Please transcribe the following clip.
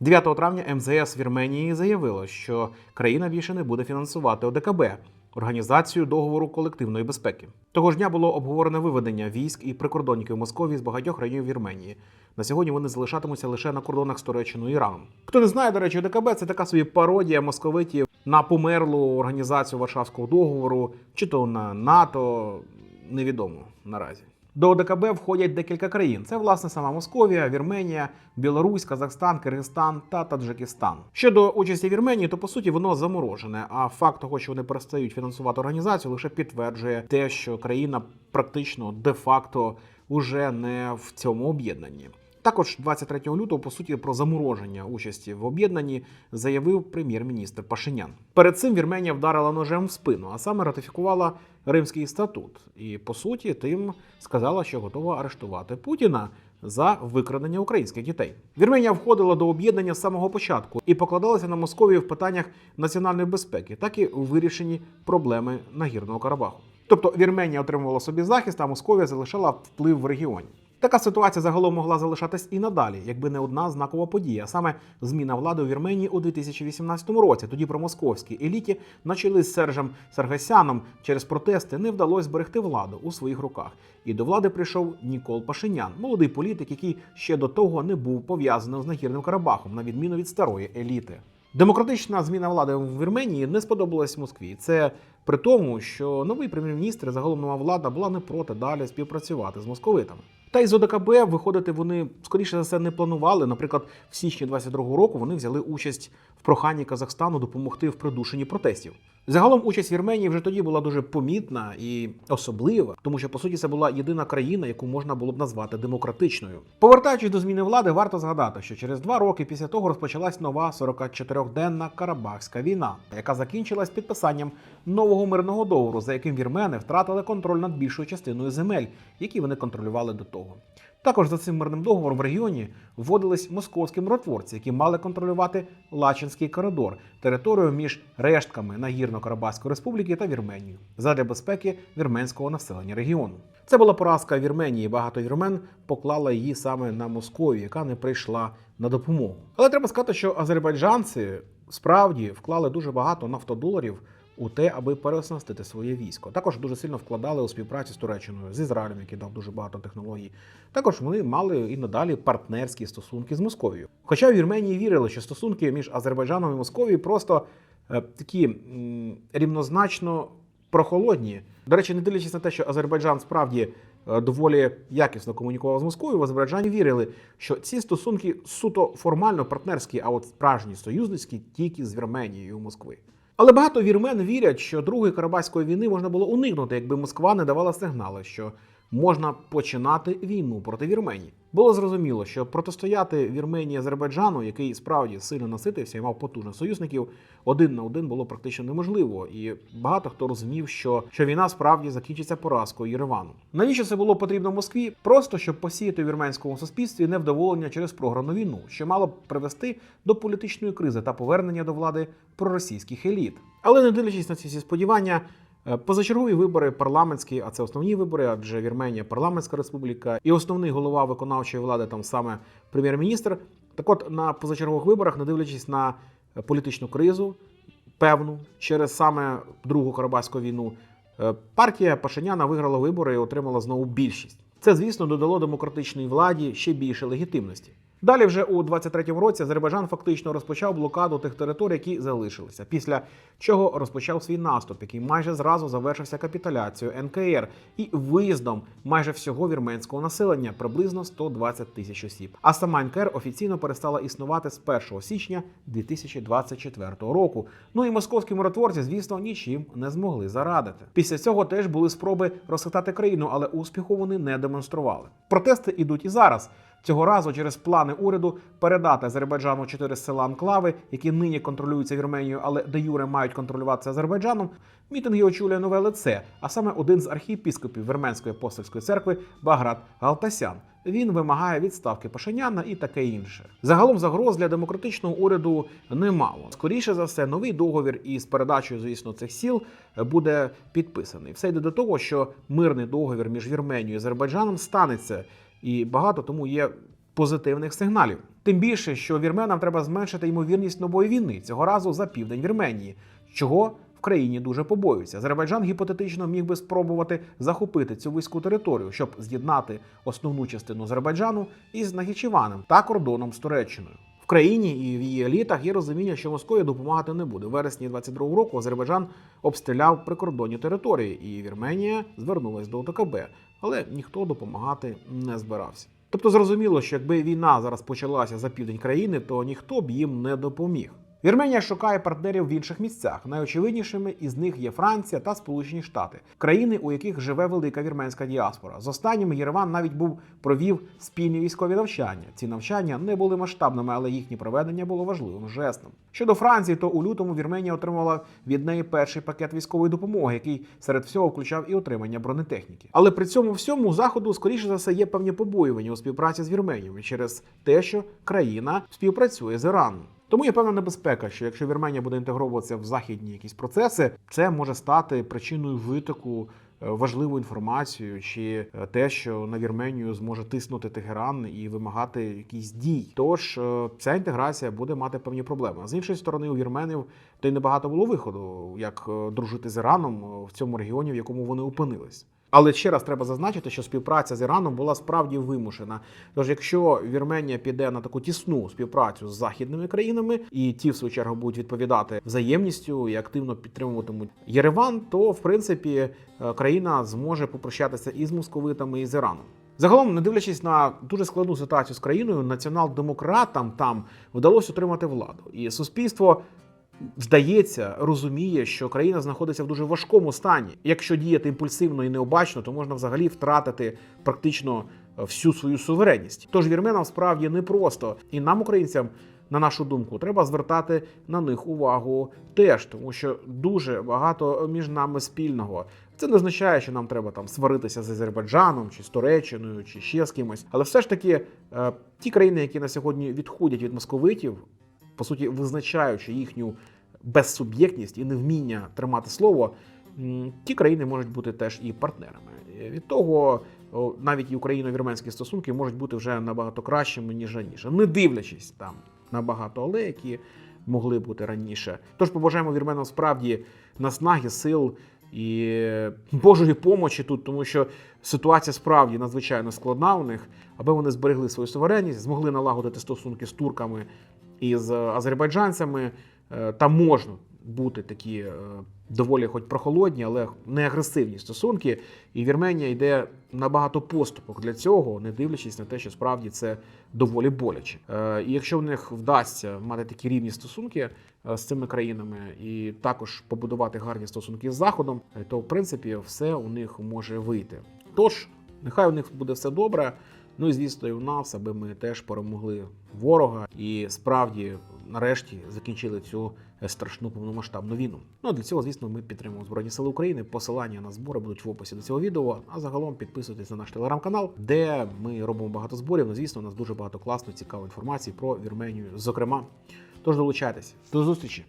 9 травня МЗС Вірменії заявило, що країна більше не буде фінансувати ОДКБ організацію договору колективної безпеки. Того ж дня було обговорене виведення військ і прикордонників Московії з багатьох районів Вірменії. На сьогодні вони залишатимуться лише на кордонах з Туреччиною Іраном. Хто не знає, до речі, ОДКБ це така собі пародія московитів на померлу організацію Варшавського договору, чи то на НАТО, невідомо наразі. До ОДКБ входять декілька країн. Це власне сама Московія, Вірменія, Білорусь, Казахстан, Киргизстан та Таджикистан. Щодо участі Вірменії, то по суті воно заморожене. А факт того, що вони перестають фінансувати організацію, лише підтверджує те, що країна практично де-факто уже не в цьому об'єднанні. Також 23 лютого, по суті, про замороження участі в об'єднанні заявив прем'єр-міністр Пашинян. Перед цим Вірменія вдарила ножем в спину, а саме ратифікувала Римський статут. І по суті, тим сказала, що готова арештувати Путіна за викрадення українських дітей. Вірменія входила до об'єднання з самого початку і покладалася на Московію в питаннях національної безпеки, так і у вирішенні проблеми Нагірного Карабаху. Тобто Вірменія отримувала собі захист, а Московія залишала вплив в регіоні. Така ситуація загалом могла залишатись і надалі, якби не одна знакова подія, саме зміна влади у Вірменії у 2018 році. Тоді про московській еліті на чолі з Сержем Саргасяном через протести не вдалося зберегти владу у своїх руках. І до влади прийшов Нікол Пашинян, молодий політик, який ще до того не був пов'язаний з Нагірним Карабахом, на відміну від старої еліти. Демократична зміна влади в Вірменії не сподобалась Москві. Це при тому, що новий прем'єр-міністр і загалом нова влада була не проти далі співпрацювати з московитами. Та й з ОДКБ виходити вони скоріше за все не планували. Наприклад, в січні 22-го року вони взяли участь в проханні Казахстану допомогти в придушенні протестів. Загалом участь Вірменії вже тоді була дуже помітна і особлива, тому що по суті це була єдина країна, яку можна було б назвати демократичною. Повертаючись до зміни влади, варто згадати, що через два роки після того розпочалась нова 44-денна Карабахська війна, яка закінчилась підписанням нового мирного договору, за яким вірмени втратили контроль над більшою частиною земель, які вони контролювали до того. Також за цим мирним договором в регіоні вводились московські миротворці, які мали контролювати Лачинський коридор, територію між рештками Нагірно-Карабахської республіки та Вірменією задля безпеки вірменського населення регіону. Це була поразка Вірменії. Багато вірмен поклала її саме на Московію, яка не прийшла на допомогу. Але треба сказати, що азербайджанці справді вклали дуже багато нафтодоларів у те, аби переоснастити своє військо. Також дуже сильно вкладали у співпрацю з Туреччиною, з Ізраїлем, який дав дуже багато технологій. Також вони мали і надалі партнерські стосунки з Московією. Хоча в Вірменії вірили, що стосунки між Азербайджаном і Московією просто е, такі м, рівнозначно прохолодні. До речі, не дивлячись на те, що Азербайджан справді е, доволі якісно комунікував з Москвою, в Азербайджані вірили, що ці стосунки суто формально партнерські, а от справжні союзницькі тільки з Вірменією Москви. Але багато вірмен вірять, що другої Карабаської війни можна було уникнути, якби Москва не давала сигнали, що можна починати війну проти Вірменії. Було зрозуміло, що протистояти Вірменії Азербайджану, який справді сильно наситився і мав потужних союзників, один на один було практично неможливо. І багато хто розумів, що, що війна справді закінчиться поразкою Єревану. Навіщо це було потрібно Москві? Просто щоб посіяти в вірменському суспільстві невдоволення через програну війну, що мало б привести до політичної кризи та повернення до влади проросійських еліт. Але не дивлячись на ці сподівання. Е, Позачергові вибори парламентські, а це основні вибори, адже Вірменія парламентська республіка, і основний голова виконавчої влади там саме прем'єр-міністр. Так от на позачергових виборах, не дивлячись на е, політичну кризу, певну через саме Другу Карабахську війну, е, партія Пашиняна виграла вибори і отримала знову більшість. Це, звісно, додало демократичній владі ще більше легітимності. Далі, вже у 23-му році, Азербайджан фактично розпочав блокаду тих територій, які залишилися. Після чого розпочав свій наступ, який майже зразу завершився капітуляцією НКР і виїздом майже всього вірменського населення приблизно 120 тисяч осіб. А сама НКР офіційно перестала існувати з 1 січня 2024 року. Ну і московські миротворці, звісно, нічим не змогли зарадити. Після цього теж були спроби розхитати країну, але успіху вони не демонстрували. Протести ідуть і зараз. Цього разу через плани уряду передати Азербайджану чотири села анклави, які нині контролюються Вірменією, але де юре мають контролюватися Азербайджаном. Мітинги очолює нове лице, а саме один з архієпіскопів Вірменської апостольської церкви Баграт Галтасян. Він вимагає відставки Пашиняна і таке інше. Загалом загроз для демократичного уряду немало. Скоріше за все, новий договір із передачею, звісно, цих сіл буде підписаний. Все йде до того, що мирний договір між Вірменією і Азербайджаном станеться. І багато тому є позитивних сигналів. Тим більше, що вірменам треба зменшити ймовірність нової війни цього разу за південь Вірменії, чого в країні дуже побоюються. Азербайджан гіпотетично міг би спробувати захопити цю вузьку територію, щоб з'єднати основну частину Азербайджану із Нагічіваном та кордоном з Туреччиною. Країні і в її елітах є розуміння, що Московія допомагати не буде. У вересні 22-го року Азербайджан обстріляв прикордонні території, і Вірменія звернулась до ОТКБ, але ніхто допомагати не збирався. Тобто зрозуміло, що якби війна зараз почалася за південь країни, то ніхто б їм не допоміг. Вірменія шукає партнерів в інших місцях. Найочевиднішими із них є Франція та Сполучені Штати, країни, у яких живе велика вірменська діаспора. З останніми Єреван навіть був провів спільні військові навчання. Ці навчання не були масштабними, але їхнє проведення було важливим жестом. Щодо Франції, то у лютому Вірменія отримала від неї перший пакет військової допомоги, який серед всього включав і отримання бронетехніки. Але при цьому всьому заходу, скоріше за все, є певні побоювання у співпраці з Вірменією через те, що країна співпрацює з Іраном. Тому є певна небезпека, що якщо Вірменія буде інтегровуватися в західні якісь процеси, це може стати причиною витоку важливу інформацію, чи е, те, що на Вірменію зможе тиснути Тегеран і вимагати якісь дій. Тож е, ця інтеграція буде мати певні проблеми. З іншої сторони, у вірменів то й небагато було виходу, як е, дружити з Іраном е, в цьому регіоні, в якому вони опинились. Але ще раз треба зазначити, що співпраця з Іраном була справді вимушена. Тож, якщо Вірменія піде на таку тісну співпрацю з західними країнами, і ті, в свою чергу, будуть відповідати взаємністю і активно підтримуватимуть Єреван, то в принципі е, країна зможе попрощатися і з московитами, і з Іраном. Загалом, не дивлячись на дуже складну ситуацію з країною, націонал-демократам там вдалося отримати владу, і суспільство здається, розуміє, що країна знаходиться в дуже важкому стані. Якщо діяти імпульсивно і необачно, то можна взагалі втратити практично е, всю свою суверенність. Тож вірменам справді непросто, і нам, українцям, на нашу думку, треба звертати на них увагу теж, тому що дуже багато між нами спільного. Це не означає, що нам треба там сваритися з Азербайджаном чи з Туреччиною, чи ще з кимось. Але все ж таки, е, ті країни, які на сьогодні відходять від московитів, по суті, визначаючи їхню безсуб'єктність і невміння тримати слово, ті країни можуть бути теж і партнерами. Е, Від того навіть і україно-вірменські стосунки можуть бути вже набагато кращими ніж раніше, не дивлячись там на багато але, які могли бути раніше. Тож побажаємо вірменам справді наснаги, сил і Божої помочі тут, тому що ситуація справді надзвичайно складна у них, аби вони зберегли свою суверенність, змогли налагодити стосунки з турками і з азербайджанцями. Е, Там можна бути такі е, доволі, хоч прохолодні, але не агресивні стосунки. І Вірменія йде набагато поступок для цього, не дивлячись на те, що справді це доволі боляче. Е, І якщо в них вдасться мати такі рівні стосунки е, з цими країнами і також побудувати гарні стосунки з Заходом, е, то в принципі все у них може вийти. Тож, нехай у них буде все добре. Ну і звісно, і у нас, аби ми теж перемогли ворога і справді нарешті закінчили цю е, страшну повномасштабну війну. Ну а для цього, звісно, ми підтримуємо Збройні Сили України. Посилання на збори будуть в описі до цього відео. А загалом підписуйтесь на наш телеграм-канал, де ми робимо багато зборів. Ну, звісно, у нас дуже багато класної, цікавої інформації про Вірменію, зокрема. Тож долучайтесь. До зустрічі!